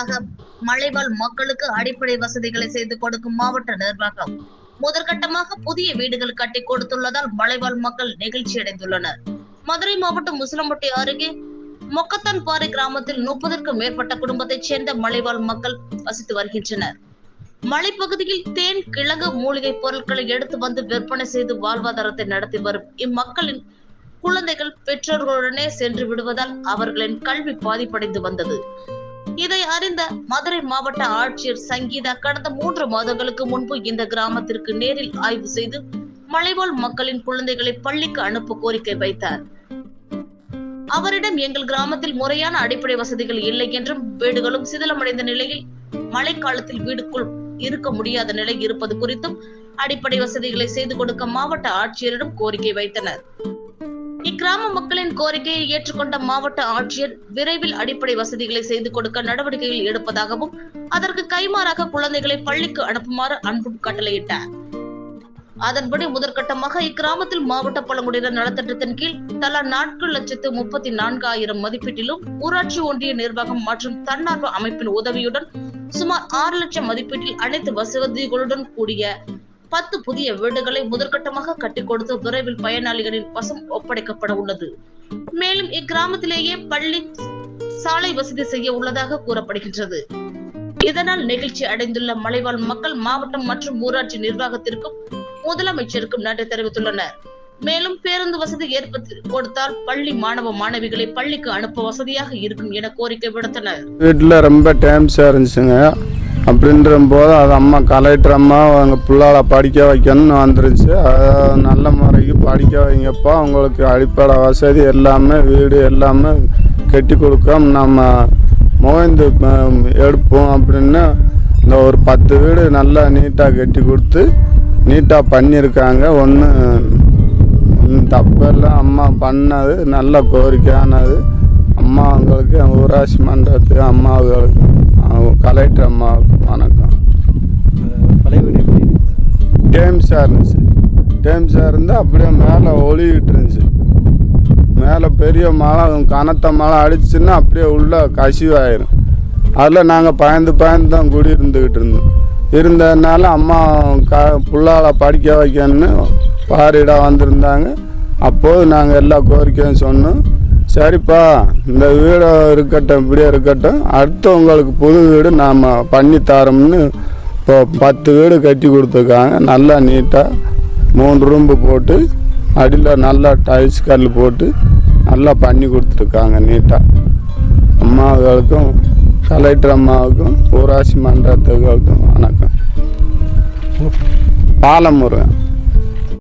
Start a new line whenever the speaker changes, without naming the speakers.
முதலாவதாக மலைவாழ் மக்களுக்கு அடிப்படை வசதிகளை செய்து கொடுக்கும் மாவட்ட நிர்வாகம் முதற்கட்டமாக புதிய வீடுகள் கட்டி கொடுத்துள்ளதால் மலைவாழ் மக்கள் நெகிழ்ச்சி அடைந்துள்ளனர். மதுரை மாவட்டம் முசலம்பட்டி அருகே மொக்கத்தான்பாறை கிராமத்தில் முப்பதற்கும் மேற்பட்ட குடும்பத்தைச் சேர்ந்த மலைவாழ் மக்கள் வசித்து வருகின்றனர். மலைப்பகுதியில் தேன் கிழங்கு மூலிகை பொருட்களை எடுத்து வந்து விற்பனை செய்து வாழ்வாதாரத்தை நடத்தி வரும் இம்மக்களின் குழந்தைகள் பெற்றோர்களுடனே சென்று விடுவதால் அவர்களின் கல்வி பாதிப்படைந்து வந்தது. இதை அறிந்த மதுரை மாவட்ட ஆட்சியர் சங்கீதா கடந்த மூன்று மாதங்களுக்கு முன்பு இந்த கிராமத்திற்கு நேரில் ஆய்வு செய்து மலைவாழ் மக்களின் குழந்தைகளை பள்ளிக்கு அனுப்ப கோரிக்கை வைத்தார். அவரிடம் எங்கள் கிராமத்தில் முறையான அடிப்படை வசதிகள் இல்லை என்றும் வீடுகளும் சிதிலமடைந்த நிலையில் மழைக்காலத்தில் வீடுக்குள் இருக்க முடியாத நிலை இருப்பது குறித்தும் அடிப்படை வசதிகளை செய்து கொடுக்க மாவட்ட ஆட்சியரிடம் கோரிக்கை வைத்தனர். இக்கிராம மக்களின் கோரிக்கையை ஏற்றுக்கொண்ட மாவட்ட ஆட்சியர் விரைவில் அடிப்படை வசதிகளை செய்து கொடுக்க நடவடிக்கைகள் எடுப்பதாகவும் அதற்கு கைமாறாக குழந்தைகளை பள்ளிக்கு அனுப்புமாறு அன்பும் கட்டளையிட்டார். அதன்படி முதற்கட்டமாக இக்கிராமத்தில் மாவட்ட பழங்குடியினர் நலத்திட்டத்தின் கீழ் தலா நான்கு லட்சத்து முப்பத்தி நான்காயிரம் மதிப்பீட்டிலும் ஊராட்சி ஒன்றிய நிர்வாகம் மற்றும் தன்னார்வ அமைப்பின் உதவியுடன் சுமார் ஆறு லட்சம் மதிப்பீட்டில் அனைத்து வசதிகளுடன் கூடிய பத்து புதிய வீடுகளை முதற்கட்டமாக கட்டி கொடுத்து விரைவில் பயனாளிகளின் வசம் ஒப்படைக்கப்பட உள்ளது. மேலும் இக்கிராமத்திலேயே பள்ளி சாலை வசதி செய்ய உள்ளதாக கூறப்படுகின்றது. இதனால் நெகிழ்ச்சி அடைந்துள்ள மலைவாழ் மக்கள் மாவட்டம் மற்றும் ஊராட்சி நிர்வாகத்திற்கும் முதலமைச்சருக்கும் நன்றி தெரிவித்துள்ளனர். மேலும் பேருந்து வசதி ஏற்படுத்தி கொடுத்தால் பள்ளி மாணவ மாணவிகளை பள்ளிக்கு அனுப்ப வசதியாக இருக்கும் என கோரிக்கை விடுத்தனர்.
வீட்டுல ரொம்ப டைம்ஸாக இருந்துச்சுங்க அப்படின்ற போது அது அம்மா கலெக்டர் அம்மா அவங்க பிள்ளைகளை படிக்க வைக்கணும்னு வந்துருச்சு. அதை நல்ல முறைக்கு படிக்க வைங்கப்பா. அவங்களுக்கு அடிப்படை வசதி எல்லாமே வீடு எல்லாமே கட்டி கொடுக்க நம்ம முகந்து எடுப்போம் அப்படின்னு இந்த ஒரு பத்து வீடு நல்லா நீட்டாக கட்டி கொடுத்து நீட்டாக பண்ணியிருக்காங்க. ஒன்றும் தப்பெல்லாம் அம்மா பண்ணது நல்ல கோரிக்கையானது. அம்மா அவங்களுக்கு ஊராட்சி மன்றத்துக்கு அம்மாவுக்கு கலெக்டர் அம்மாவுக்கு. வணக்கம்.
பழைய
டேம்ஸாக இருந்துச்சு. டேம்ஸாக இருந்து அப்படியே மேலே ஒளிக்கிட்டு இருந்துச்சு. மேலே பெரிய மழை கனத்த மழை அடிச்சுன்னா அப்படியே உள்ளே கசிவாயிரும். அதில் நாங்கள் பயந்து பயந்து தான் குடி இருந்துக்கிட்டு இருந்தோம். இருந்ததுனால அம்மா க பிள்ளால படிக்க வைக்கணும்னு பாரிடா வந்திருந்தாங்க. அப்போது நாங்கள் எல்லா கோரிக்கையும் சொன்னோம். சரிப்பா இந்த வீடு இருக்கட்டும் இப்படியே இருக்கட்டும். அடுத்து உங்களுக்கு புது வீடு நாம் பண்ணி தரோம்னு இப்போ பத்து வீடு கட்டி கொடுத்துருக்காங்க. நல்லா நீட்டாக மூணு ரூம்பு போட்டு அடியில் நல்லா டைல்ஸ் கல் போட்டு நல்லா பண்ணி கொடுத்துருக்காங்க நீட்டாக அம்மாவுகளுக்கும் கலெக்டர் அம்மாவுக்கும் ஊராட்சி மன்றத்துகளுக்கும் வணக்கம். பாலமுருகன்.